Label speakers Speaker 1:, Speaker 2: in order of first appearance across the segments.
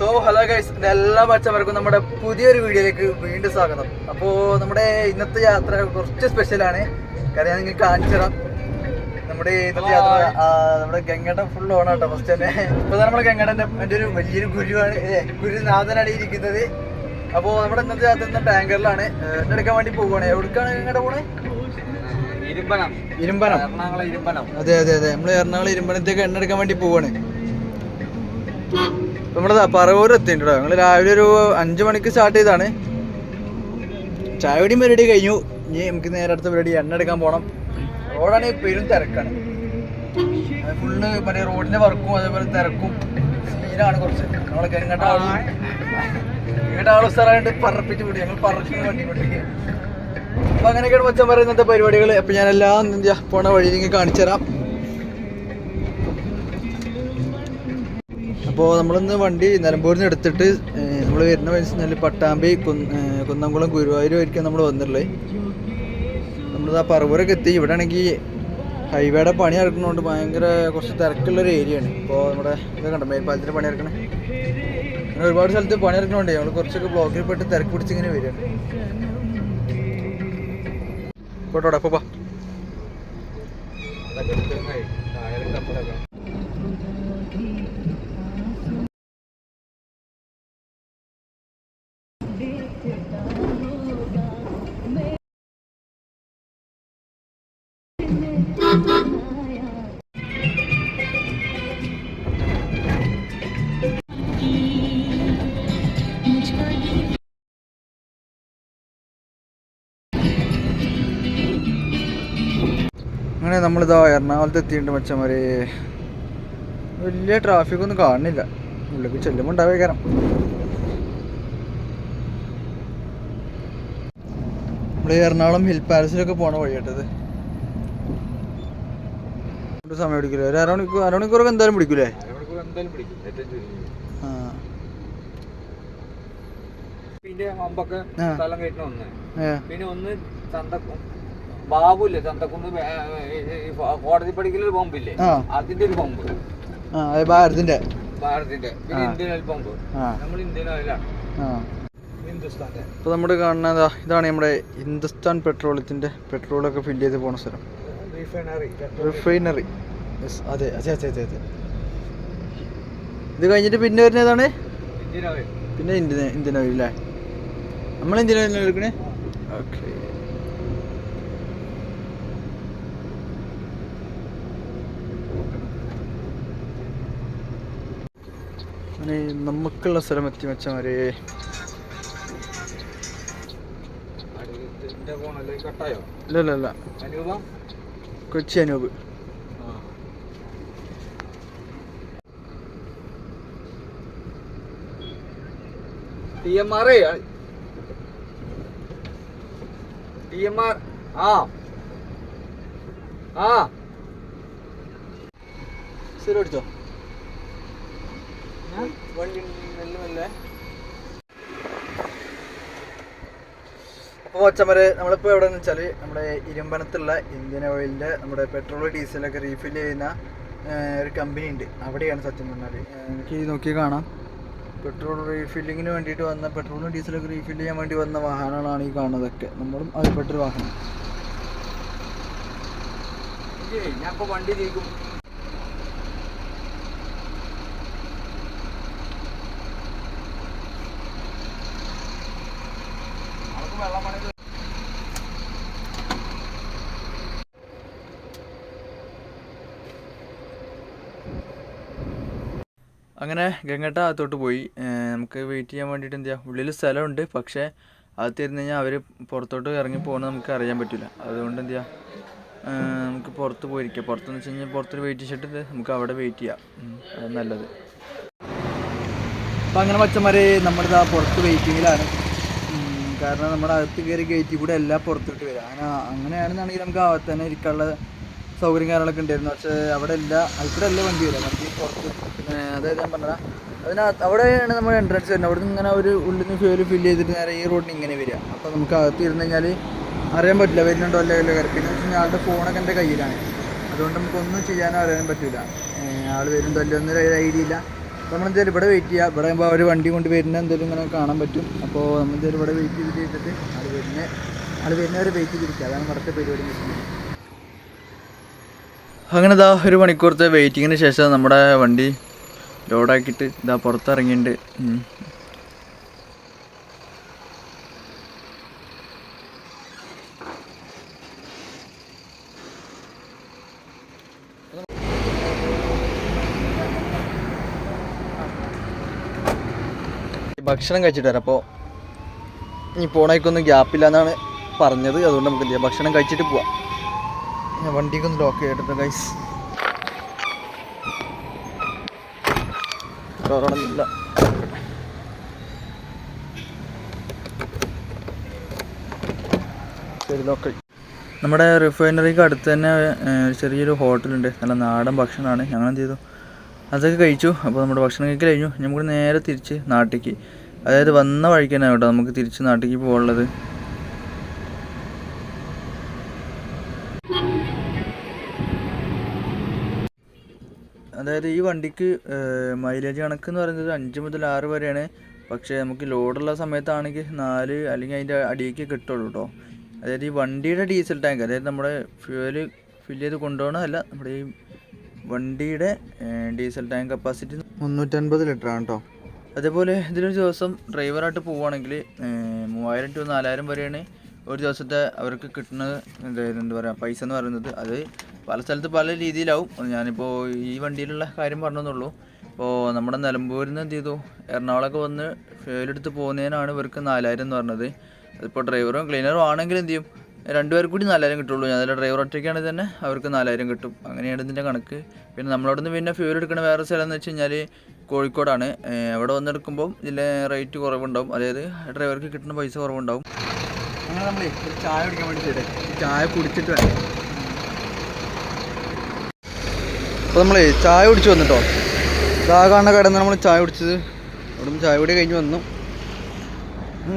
Speaker 1: So hello guys എല്ലാ പച്ചവർക്കും നമ്മുടെ പുതിയൊരു വീഡിയോയിലേക്ക് വീണ്ടും സ്വാഗതം. അപ്പോൾ നമ്മുടെ ഇന്നത്തെ യാത്ര കുറച്ച് സ്പെഷ്യലാണ് കാര്യം ഞാൻ നിങ്ങൾക്ക് കാണിച്ചു തരാം. നമ്മുടെ ഇന്നത്തെ യാത്ര നമ്മുടെ ഗംഗട ഫുൾ ഓണാണ് കേട്ടോ ഫസ്റ്റ് തന്നെ ഇപ്പോൾ നമ്മുടെ ഗംഗടന്റെ എന്റെ ഒരു വലിയൊരു ഗുരുവാണ് ഗുരുനാഥനാണ് ഇരിക്കുന്നത്. അപ്പോൾ നമ്മുടെ ഇന്നത്തെ യാത്ര ഇന്ന് ടാങ്കറിലാണ് എടുക്കാൻ വേണ്ടി പോവുകയാണ്. എവിടേക്കാണ് ഗംഗട പോണേ?
Speaker 2: ഇരുമ്പനം.
Speaker 1: ഇരുമ്പനം.
Speaker 2: എറണാകുളം ഇരുമ്പനം.
Speaker 1: അതെ അതെ അതെ. നമ്മൾ എറണാകുളം ഇരുമ്പനത്തേക്ക് എണ്ണ എടുക്കാൻ വേണ്ടി പോവാണ് നമ്മുടെ പറവൂർ എത്തിയിട്ടോ ഞങ്ങൾ രാവിലെ ഒരു അഞ്ചു മണിക്ക് സ്റ്റാർട്ട് ചെയ്താണ് ചായ കുടി പരിപാടി കഴിഞ്ഞു. ഇനി നമുക്ക് നേരെ അടുത്ത പരിപാടി എണ്ണ എടുക്കാൻ പോകണം റോഡാണെങ്കിൽ പെരും തിരക്കാണ്. ഫുള്ള് മറ്റേ റോഡിന്റെ വർക്കും അതേപോലെ തിരക്കും. സീനാണ് കുറച്ച്. നമ്മളൊക്കെ എങ്ങോട്ട് ആളും ആളും സ്ഥലമായിട്ട് പറപ്പിച്ച് വിടും. ഞങ്ങൾ പറക്കുന്ന വണ്ടി വിട്ടിട്ട് അപ്പൊ അങ്ങനെയൊക്കെയാണ് മച്ചാൻ പറയുന്നത് പരിപാടികൾ അപ്പൊ ഞാൻ എല്ലാം എന്താ പോണ വഴി കാണിച്ചു തരാം അപ്പോൾ നമ്മളിന്ന് വണ്ടി നിലമ്പൂരിൽ നിന്ന് എടുത്തിട്ട് നമ്മൾ വരുന്ന നല്ല പട്ടാമ്പി കുന്നംകുളം ഗുരുവായൂർ ആയിരിക്കും നമ്മൾ വന്നിട്ടുള്ളത്. നമ്മളിതാ പറവൂരൊക്കെ എത്തി. ഇവിടെ ആണെങ്കിൽ ഹൈവേയുടെ പണി നടക്കുന്നതുകൊണ്ട് ഭയങ്കര കുറച്ച് തിരക്കുള്ളൊരു ഏരിയ ആണ്. ഇപ്പോൾ നമ്മുടെ ഇത് കണ്ടോ മേൽപ്പാലത്തിന്റെ പണി നടക്കണേ? അങ്ങനെ ഒരുപാട് സ്ഥലത്ത് പണി നടക്കുന്നുണ്ട് നമ്മൾ കുറച്ചൊക്കെ ബ്ലോക്കിൽ പെട്ട് തിരക്ക് പിടിച്ച് ഇങ്ങനെ വരികയാണ് പോട്ടോടാ അപ്പോൾ അങ്ങനെ നമ്മളിതാ എറണാകുളത്ത് എത്തിയിട്ടുണ്ട് മച്ചന്മാരെ വലിയ ട്രാഫിക് ഒന്നും കാണുന്നില്ല. ഉള്ളിലേക്ക് ചെല്ലുമ്പോൾ ഉണ്ടാവേ കാരണം നമ്മൾ എറണാകുളം ഹിൽ പാലസിലൊക്കെ പോണ വഴിയാട്ടത് സമയം പിടിക്കില്ല ഒരു അരമണിക്കൂർ അരമണിക്കൂറൊക്കെ എന്തായാലും പിടിക്കൂലേ? ആ.
Speaker 2: പിന്നെ. സ്ഥലം ഒന്ന്. പിന്നെ ഒന്ന് ചന്തക്കും. ബാബുല്ലേ ചന്തക്കുന്ന് കോടതി പഠിക്കലൊരു ബോംബ്
Speaker 1: ആ.
Speaker 2: അതിന്റെ ഒരു
Speaker 1: ബോംബ് ഭാരതിന്റെ.
Speaker 2: ഭാരതിന്റെ. പിന്നെ ഇന്ത്യൻ ഓയിൽ
Speaker 1: ബോംബ്.
Speaker 2: നമ്മൾ ഇന്ത്യൻ ഓയിലാണ്
Speaker 1: ഇപ്പോൾ നമ്മുടെ കാണുന്നത് ഇതാണ് നമ്മുടെ ഹിന്ദുസ്ഥാൻ പെട്രോൾ പെട്രോളൊക്കെ ഫില്ല് ചെയ്ത് പോണ സ്ഥലം.
Speaker 2: Refinery
Speaker 1: refinery. യെസ് അതെ അതെ അതെ അതെ അതെ. ഇത് കഴിഞ്ഞിട്ട് പിന്നെ വരുന്ന ഏതാണ്? പിന്നെ ഇന്ത്യൻ ഇന്ത്യൻ ഓയിൽ അല്ലേ? നമ്മൾ ഇന്ത്യൻ ഓയിൽ എടുക്കണേ? ഓക്കെ. അങ്ങനെ നമുക്കുള്ള സ്ഥലം എത്തി
Speaker 2: മച്ചമാരെ
Speaker 1: Kochi Anoop.
Speaker 2: T M R T M R? ആ. ആ.
Speaker 1: ശരി വണ്ടി അപ്പോൾ ഒച്ചമര് നമ്മളിപ്പോൾ എവിടെയെന്ന് വെച്ചാൽ നമ്മുടെ ഇരുമ്പനത്തുള്ള ഇന്ത്യൻ ഓയിലിന്റെ നമ്മുടെ പെട്രോൾ ഡീസലൊക്കെ റീഫിൽ ചെയ്യുന്ന ഒരു കമ്പനി ഉണ്ട്. അവിടെയാണ് സത്യം പറഞ്ഞാൽ എനിക്ക് നോക്കി കാണാം. പെട്രോൾ റീഫില്ലിങ്ങിന് വേണ്ടിയിട്ട് വന്ന പെട്രോളും ഡീസലൊക്കെ റീഫിൽ ചെയ്യാൻ വേണ്ടി വന്ന വാഹനങ്ങളാണ് ഈ കാണുന്നതൊക്കെ. നമ്മളും അതിൽപ്പെട്ടൊരു വാഹനം.
Speaker 2: ഞാൻ ഇപ്പോൾ വണ്ടി നീക്കും അവർക്ക് വെള്ളം പണി
Speaker 1: അങ്ങനെ ഗംഗട്ട അകത്തോട്ട് പോയി. നമുക്ക് വെയിറ്റ് ചെയ്യാൻ വേണ്ടിയിട്ട് എന്ത് ചെയ്യാം? ഉള്ളിൽ സ്ഥലമുണ്ട്. പക്ഷേ അത് ഇരുന്ന് കഴിഞ്ഞാൽ അവർ പുറത്തോട്ട് ഇറങ്ങി പോകുന്നത് നമുക്ക് അറിയാൻ പറ്റില്ല അതുകൊണ്ട് എന്ത് ചെയ്യാം? നമുക്ക് പുറത്ത് പോയിരിക്കാം. പുറത്തെന്ന് വെച്ച് കഴിഞ്ഞാൽ പുറത്തൊരു വെയിറ്റ് ചെയ്തിട്ട് നമുക്ക് അവിടെ വെയിറ്റ് ചെയ്യാം. അത് നല്ലത്. അപ്പം അങ്ങനെ മച്ചന്മാരെ നമ്മുടെ ആ പുറത്ത് വെയിറ്റിങ്ങിലാണ് കാരണം നമ്മുടെ അകത്ത് കയറി ഗേറ്റിൽ കൂടെ എല്ലാം പുറത്തോട്ട് വരിക അങ്ങനെ അങ്ങനെയാണെന്നുണ്ടെങ്കിൽ നമുക്ക് അകത്ത് തന്നെ ഇരിക്കാനുള്ള സൗകര്യം കാര്യങ്ങളൊക്കെ ഉണ്ടായിരുന്നു. പക്ഷേ അവിടെ ഇല്ല. ഇവിടെ അല്ല വണ്ടി വരിക വണ്ടി പുറത്ത് പിന്നെ അതായത് ഞാൻ പറഞ്ഞ അതിനകത്ത് അവിടെയാണ് നമ്മുടെ എൻട്രൻസ് വരുന്നത്. അവിടെ നിന്ന് ഇങ്ങനെ ഒരു ഉള്ളിൽ നിന്ന് ഫ്യൂൽ ഫില്ല് ചെയ്തിട്ട് നേരെ ഈ റോഡിന് ഇങ്ങനെ വരിക. അപ്പോൾ നമുക്ക് അകത്ത് ഇരുന്ന് കഴിഞ്ഞാൽ അറിയാൻ പറ്റില്ല. വരുന്നുണ്ടോ അല്ലേ അല്ലേ കാര്യം പിന്നെ വെച്ചാൽ ആളുടെ ഫോണൊക്കെ എന്റെ കയ്യിലാണ്. അതുകൊണ്ട് നമുക്കൊന്നും ചെയ്യാനോ അറിയാൻ പറ്റില്ല ആൾ വരുന്നുണ്ടോ അല്ലേ ഒന്നും ഒരു ഐഡിയ ഇല്ല. നമ്മൾ എന്തായാലും ഇവിടെ വെയിറ്റ് ചെയ്യുക ഇവിടെ ആകുമ്പോൾ അവർ വണ്ടി കൊണ്ട് വരുന്ന എന്തെങ്കിലും ഇങ്ങനെ കാണാൻ പറ്റും. അപ്പോൾ നമ്മൾ എന്തായാലും ഇവിടെ വെയിറ്റ് ചെയ്ത് ചെയ്തിട്ട് ആൾ വരുന്ന ആൾ വരുന്നവരെ വെയിറ്റ് ചെയ്തിരിക്കുക. അതാണ് ഇവിടുത്തെ പരിപാടി അങ്ങനെ ഇതാ ഒരു മണിക്കൂറത്തെ വെയിറ്റിങ്ങിന് ശേഷം നമ്മുടെ വണ്ടി ലോഡാക്കിയിട്ട് ഇതാ പുറത്തിറങ്ങിയിട്ടുണ്ട്. ഭക്ഷണം കഴിച്ചിട്ട് വരാം. അപ്പോൾ ഇനി പോണേക്കൊന്നും ഗ്യാപ്പില്ല എന്നാണ് പറഞ്ഞത്. അതുകൊണ്ട് നമുക്ക് ഭക്ഷണം കഴിച്ചിട്ട് പോവാം. ഞാൻ വണ്ടിക്ക് ഒന്ന് ലോക്ക് ചെയ്തിട്ട് ഗൈസ് തുറന്നില്ല ശരി ലോക്ക് നമ്മുടെ റിഫൈനറിക്ക് അടുത്ത് തന്നെ ചെറിയൊരു ഹോട്ടലുണ്ട് നല്ല നാടൻ ഭക്ഷണമാണ്. ഞങ്ങൾ എന്ത് ചെയ്തു? അതൊക്കെ കഴിച്ചു. അപ്പോൾ നമ്മുടെ ഭക്ഷണം കഴിക്കൽ കഴിഞ്ഞു നമുക്ക് നേരെ തിരിച്ച് നാട്ടിലേക്ക്. അതായത് വന്ന വഴിക്ക് തന്നെ കേട്ടോ നമുക്ക് തിരിച്ച് നാട്ടിലേക്ക് പോകാനുള്ളത്. അതായത് ഈ വണ്ടിക്ക് മൈലേജ് കണക്ക് എന്ന് പറയുന്നത് അഞ്ച് മുതൽ ആറ് വരെയാണ്. പക്ഷേ നമുക്ക് ലോഡുള്ള സമയത്താണെങ്കിൽ നാല് അല്ലെങ്കിൽ അതിന്റെ അടിയേക്ക് കിട്ടുള്ളൂ കേട്ടോ അതായത് ഈ വണ്ടിയുടെ ഡീസൽ ടാങ്ക് അതായത് നമ്മുടെ ഫ്യൂവൽ ഫില്ല് ചെയ്ത് കൊണ്ടുപോകണമല്ല നമ്മുടെ ഈ വണ്ടിയുടെ ഡീസൽ ടാങ്ക് കപ്പാസിറ്റി മുന്നൂറ്റൻപത് ലിറ്റർ ആണ് കേട്ടോ അതേപോലെ ഇതിലൊരു ദിവസം ഡ്രൈവറായിട്ട് പോവുകയാണെങ്കിൽ മൂവായിരം ടു നാലായിരം വരെയാണ് ഒരു ദിവസത്തെ അവർക്ക് കിട്ടുന്നത് എന്താ പറയുക പൈസ എന്ന് പറയുന്നത്. അത് പല സ്ഥലത്ത് പല രീതിയിലാവും. ഞാനിപ്പോൾ ഈ വണ്ടിയിലുള്ള കാര്യം പറഞ്ഞതെന്നുള്ളൂ ഇപ്പോൾ നമ്മുടെ നിലമ്പൂരിൽ നിന്ന് എന്ത് ചെയ്തു? എറണാകുളമൊക്കെ വന്ന് ഫെയിലെടുത്ത് പോകുന്നതിനാണ് ഇവർക്ക് നാലായിരം എന്ന് പറഞ്ഞത്. അതിപ്പോൾ ഡ്രൈവറും ക്ലീനറും ആണെങ്കിൽ എന്ത് ചെയ്യും? രണ്ടുപേർ കൂടി നാലായിരം കിട്ടുള്ളൂ. അതിൽ ഡ്രൈവർ ഒറ്റയ്ക്കാണെങ്കിൽ തന്നെ അവർക്ക് നാലായിരം കിട്ടും. അങ്ങനെയാണ് ഇതിന്റെ കണക്ക്. പിന്നെ നമ്മളവിടെ നിന്ന് പിന്നെ ഫ്യൂൽ എടുക്കുന്ന വേറെ സ്ഥലം എന്ന് വെച്ച് കഴിഞ്ഞാൽ കോഴിക്കോടാണ്. അവിടെ വന്നെടുക്കുമ്പോൾ ഇതിലെ റേറ്റ് കുറവുണ്ടാവും. അതായത് ഡ്രൈവർക്ക് കിട്ടുന്ന പൈസ കുറവുണ്ടാവും. അങ്ങനെ നമ്മളേ ഒരു ചായ കുടിക്കാൻ വേണ്ടി ചെയ്തേ. ചായ കുടിച്ചിട്ട് വേണം അപ്പോൾ നമ്മൾ ചായ കുടിച്ച് വന്നിട്ടോ. ഇതാ കാണുന്ന കടന്ന് നമ്മൾ ചായ കുടിച്ചത്. അവിടെ ചായ കൂടി കഴിഞ്ഞ് വന്നു.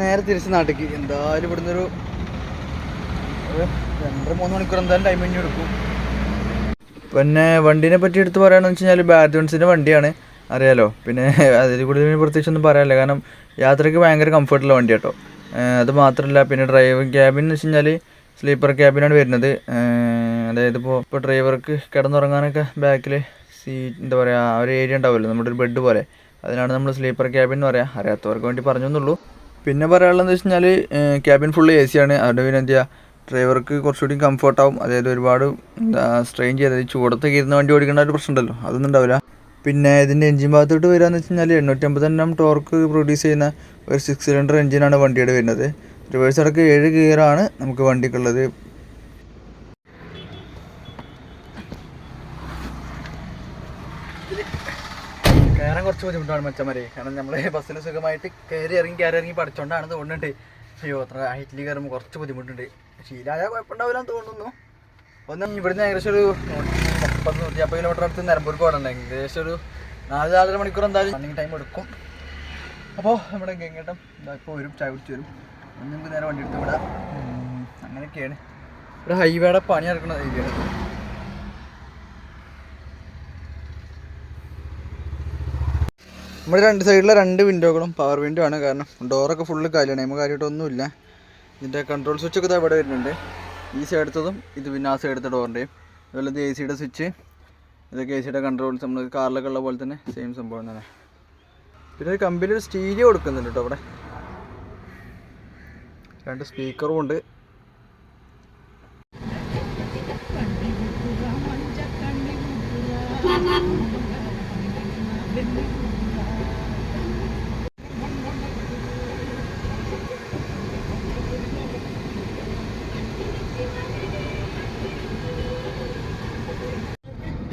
Speaker 1: നേരെ തിരിച്ച് നാട്ടിലേക്ക് എന്തായാലും ഇവിടുന്ന് ഒരു രണ്ടര മൂന്ന് മണിക്കൂർ എന്തായാലും ടൈം കഴിഞ്ഞ് എടുക്കും. പിന്നെ വണ്ടീനെ പറ്റി എടുത്ത് പറയുകയാണെന്ന് വെച്ച് കഴിഞ്ഞാൽ ബാഡ്മിൻസിന്റെ വണ്ടിയാണ്. അറിയാലോ. പിന്നെ അതിൽ കൂടുതൽ പ്രത്യേകിച്ച് ഒന്നും പറയാനില്ല. കാരണം യാത്രയ്ക്ക് ഭയങ്കര കംഫർട്ടുള്ള വണ്ടി കേട്ടോ അത് മാത്രമല്ല പിന്നെ ഡ്രൈവിംഗ് ക്യാബിൻ എന്ന് വെച്ച് കഴിഞ്ഞാൽ സ്ലീപ്പർ ക്യാബിനാണ് വരുന്നത്. അതായത് ഇപ്പോൾ ഇപ്പോൾ ഡ്രൈവർക്ക് കിടന്നുറങ്ങാനൊക്കെ ബാക്കിൽ സീറ്റ് എന്താ പറയുക ഒരു ഏരിയ ഉണ്ടാവുമല്ലോ നമ്മുടെ ഒരു ബെഡ് പോലെ. അതിനാണ് നമ്മൾ സ്ലീപ്പർ ക്യാബിൻ എന്ന് പറയാം. അറിയാത്തവർക്ക് വേണ്ടി പറഞ്ഞു എന്നുള്ളൂ പിന്നെ പറയാനുള്ളതെന്ന് വെച്ച് കഴിഞ്ഞാൽ ക്യാബിൻ ഫുള്ള് എ സി ആണ്. അതുകൊണ്ട് പിന്നെ എന്ത് ഡ്രൈവർക്ക് കുറച്ചുകൂടി കംഫർട്ട് കംഫർട്ടാവും അതായത് ഒരുപാട് എന്താ സ്ട്രെയിൻ ചെയ്ത് ചൂടത്തൊക്കെ ഇരുന്ന് വണ്ടി ഓടിക്കേണ്ട ഒരു പ്രശ്നമുണ്ടല്ലോ അതൊന്നും ഉണ്ടാവില്ല. പിന്നെ ഇതിന്റെ എഞ്ചിൻ ഭാഗത്തോട്ട് വരികയെന്ന് വെച്ച് കഴിഞ്ഞാൽ എണ്ണൂറ്റമ്പത് എണ്ണം ടോർക്ക് പ്രൊഡ്യൂസ് ചെയ്യുന്ന ഒരു സിക്സ് സിലിണ്ടർ എഞ്ചിനാണ് വണ്ടിയുടെ വരുന്നത്. റിവേഴ്സ് അടക്കം ഏഴ് ഗിയറാണ് നമുക്ക് വണ്ടിക്കുള്ളത്. കയറാൻ കുറച്ച് ബുദ്ധിമുട്ടാണ് മച്ചന്മാരെ. കാരണം നമ്മൾ ബസ്സിൽ സുഖമായിട്ട് കയറി ഇറങ്ങി കയറി ഇറങ്ങി പഠിച്ചോണ്ടാണ് തോന്നുന്നുണ്ട് അയ്യോ അത്ര ഹൈറ്റിൽ കയറുമ്പോൾ കുറച്ച് ബുദ്ധിമുട്ടുണ്ട്. ശീലായ കുഴപ്പമുണ്ടാവില്ലെന്ന് തോന്നുന്നു. ഒന്ന് ഇവിടുന്ന് ഏകദേശം ഒരു മുപ്പത് നൂറ്റി അമ്പത് കിലോമീറ്റർ അടുത്ത് നിലമ്പൂർക്ക് പോകണം. ഏകദേശം ഒരു നാല് നാലര മണിക്കൂർ എന്തായാലും റണ്ണിങ് ടൈം എടുക്കും. അപ്പോൾ നമ്മുടെ ഗംഗേട്ടം ഇപ്പോൾ വരും ചായ കുടിച്ച് വരും. ഒന്ന് നമുക്ക് നേരെ വണ്ടി എടുത്ത് വിടാം. അങ്ങനെയൊക്കെയാണ്. ഒരു ഹൈവേയുടെ പണി നടക്കുന്ന ഏരിയയാണ് നമ്മുടെ രണ്ട് സൈഡിലെ രണ്ട് വിൻഡോകളും പവർ വിൻഡോ ആണ്. കാരണം ഡോറൊക്കെ ഫുള്ള് കാലിയാണ്. നമുക്ക് കാര്യമായിട്ടൊന്നുമില്ല ഇതിന്റെ കൺട്രോൾ സ്വിച്ച് ഒക്കെ ദാ ഇവിടെ വരുന്നുണ്ട്. ഈ സൈഡത്തതും ഇത് പിന്നെ ആ സൈഡത്തെ ഡോറിന്റെയും അതുപോലെ ഇത് എ സിയുടെ സ്വിച്ച് ഇതൊക്കെ എ സിയുടെ കൺട്രോൾസ് നമ്മൾ കാറിലൊക്കെ ഉള്ള പോലെ തന്നെ സെയിം സംഭവം തന്നെ. പിന്നെ കമ്പനി ഒരു സ്റ്റീരിയോ കൊടുക്കുന്നുണ്ട് കേട്ടോ അവിടെ രണ്ട് സ്പീക്കറും ഉണ്ട്.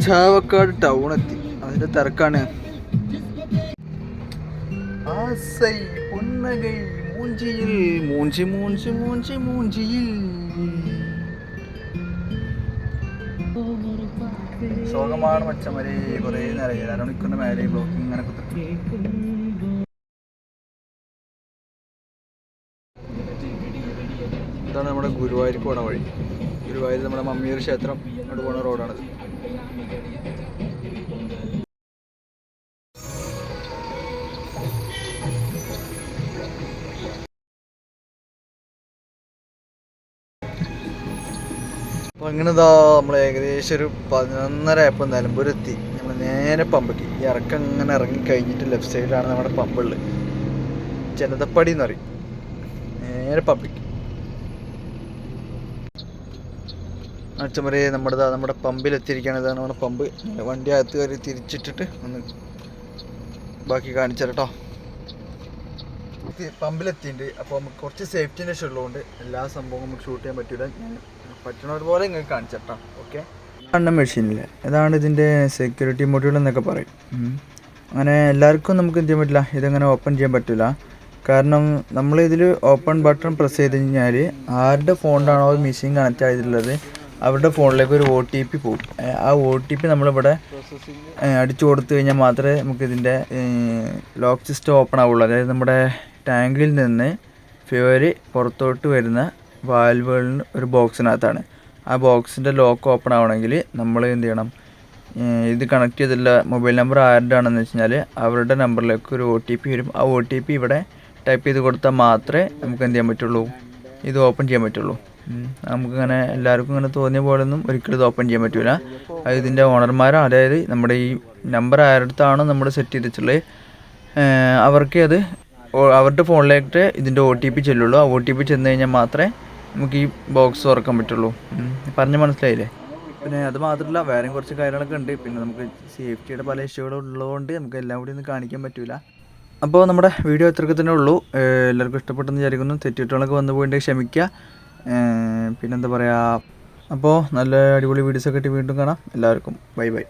Speaker 1: ചാവക്കാട് ടൗൺ എത്തി. അതിന്റെ തിരക്കാണ്. മൂഞ്ചിയിൽ മൂഞ്ചി മൂഞ്ചി മൂഞ്ചി മൂഞ്ചിയിൽ. ശോകമാണ് മച്ചമരെ കുറേ നേരം അരമണിക്കൂറിന്റെ മേലെ ബ്ലോക്കിംഗ് ഇങ്ങനെ കുത്തി ഇതാണ് നമ്മുടെ ഗുരുവായൂർക്ക് പോണ വഴി. ഗുരുവായൂർ നമ്മുടെ മമ്മിയൂർ ക്ഷേത്രം. അങ്ങോട്ട് പോണ റോഡാണിത് അപ്പോൾ അങ്ങനെ ഇതാ നമ്മൾ ഏകദേശം ഒരു പതിനൊന്നര ആയപ്പോൾ നിലമ്പൂരെത്തി. നമ്മൾ നേരെ പമ്പക്ക്. ഈ ഇറക്കം അങ്ങനെ ഇറങ്ങി കഴിഞ്ഞിട്ട് ലെഫ്റ്റ് സൈഡിലാണ് നമ്മുടെ പമ്പുള്ളത്. ജനതപ്പടി എന്ന് പറയും. നേരെ പമ്പക്ക്. അച്ഛമരെ നമ്മുടെ നമ്മുടെ പമ്പിൽ എത്തിയിരിക്കുകയാണ് ഇതാണ് നമ്മുടെ പമ്പ്. വണ്ടി അകത്ത് കയറി തിരിച്ചിട്ടിട്ട് ഒന്ന് ബാക്കി കാണിച്ചു കേട്ടോ പമ്പിലെത്തിയിട്ടുണ്ട്. അപ്പോൾ നമുക്ക് കുറച്ച് സേഫ്റ്റിന്റെ ഇഷ്യൂ ഉള്ളതുകൊണ്ട് എല്ലാ സംഭവവും നമുക്ക് ഷൂട്ട് ചെയ്യാൻ പറ്റില്ല പറ്റുന്നത് പോലെ നിങ്ങൾക്ക് കാണിച്ചു കേട്ടോ ഓക്കെ കാണുന്ന മെഷീനില്ല ഇതാണ് ഇതിന്റെ സെക്യൂരിറ്റി മൊഡ്യൂൾ എന്നൊക്കെ പറയും. അങ്ങനെ എല്ലാവർക്കും നമുക്ക് എന്ത് ചെയ്യാൻ പറ്റില്ല? ഇതങ്ങനെ ഓപ്പൺ ചെയ്യാൻ പറ്റില്ല കാരണം നമ്മൾ ഇതിൽ ഓപ്പൺ ബട്ടൺ പ്രസ് ചെയ്ത് കഴിഞ്ഞാൽ ആരുടെ ഫോണിലാണോ മെഷീൻ കണക്റ്റ് ആയിട്ടുള്ളത്? അവരുടെ ഫോണിലേക്ക് ഒരു ഒ ടി പി പോകും ആ ഒ ടി പി നമ്മളിവിടെ അടിച്ചു കൊടുത്തു കഴിഞ്ഞാൽ മാത്രമേ നമുക്ക് ഇതിന്റെ ലോക്ക് സിസ്റ്റം ഓപ്പൺ ആവുള്ളൂ. അതായത് നമ്മുടെ ടാങ്കിൽ നിന്ന് ഫ്യൂവൽ പുറത്തോട്ട് വരുന്ന വാൽവുകളിന് ഒരു ബോക്സിനകത്താണ്. ആ ബോക്സിന്റെ ലോക്ക് ഓപ്പൺ ആവണമെങ്കിൽ നമ്മൾ എന്ത് ചെയ്യണം? ഇത് കണക്ട് ചെയ്തിട്ടുള്ള മൊബൈൽ നമ്പർ ആരുടെ ആണെന്ന് വെച്ച് കഴിഞ്ഞാൽ അവരുടെ നമ്പറിലേക്ക് ഒരു ഒ ടി പി വരും. ആ ഒ ടി പി ഇവിടെ ടൈപ്പ് ചെയ്ത് കൊടുത്താൽ മാത്രമേ നമുക്ക് എന്ത് ചെയ്യാൻ പറ്റുള്ളൂ? ഇത് ഓപ്പൺ ചെയ്യാൻ പറ്റുള്ളൂ. നമുക്കിങ്ങനെ എല്ലാവർക്കും ഇങ്ങനെ തോന്നിയ പോലെ ഒന്നും ഒരിക്കലും ഇത് ഓപ്പൺ ചെയ്യാൻ പറ്റില്ല ഇതിന്റെ ഓണർമാരോ അതായത് നമ്മുടെ ഈ നമ്പർ ആരുടെത്താണോ നമ്മൾ സെറ്റ് ചെയ്തിട്ടുള്ളത് അവർക്ക് അത് അവരുടെ ഫോണിലേക്ക് ഇതിന്റെ ഒ ടി പി ചെല്ലുള്ളൂ. ആ ഒ ടി പി ചെന്ന് കഴിഞ്ഞാൽ മാത്രമേ നമുക്ക് ഈ ബോക്സ് തുറക്കാൻ പറ്റുള്ളൂ. പറഞ്ഞ് മനസ്സിലായില്ലേ? പിന്നെ അത് മാത്രമല്ല വേറെയും കുറച്ച് കാര്യങ്ങളൊക്കെ ഉണ്ട്. പിന്നെ നമുക്ക് സേഫ്റ്റിയുടെ പല ഇഷ്യൂകളും ഉള്ളതുകൊണ്ട് നമുക്ക് എല്ലാം കൂടി ഒന്നും കാണിക്കാൻ പറ്റില്ല അപ്പോൾ നമ്മുടെ വീഡിയോ ഇത്രയൊക്കെ തന്നെ ഉള്ളൂ. എല്ലാവർക്കും ഇഷ്ടപ്പെട്ടെന്ന് വിചാരിക്കുന്നു. തെറ്റിട്ടുകളൊക്കെ വന്നു പോയിട്ട് ക്ഷമിക്കുക. പിന്നെന്താ പറയുക അപ്പോൾ നല്ല അടിപൊളി വീഡിയോസൊക്കെ ആയിട്ട് വീണ്ടും കാണാം. എല്ലാവർക്കും ബൈ ബൈ.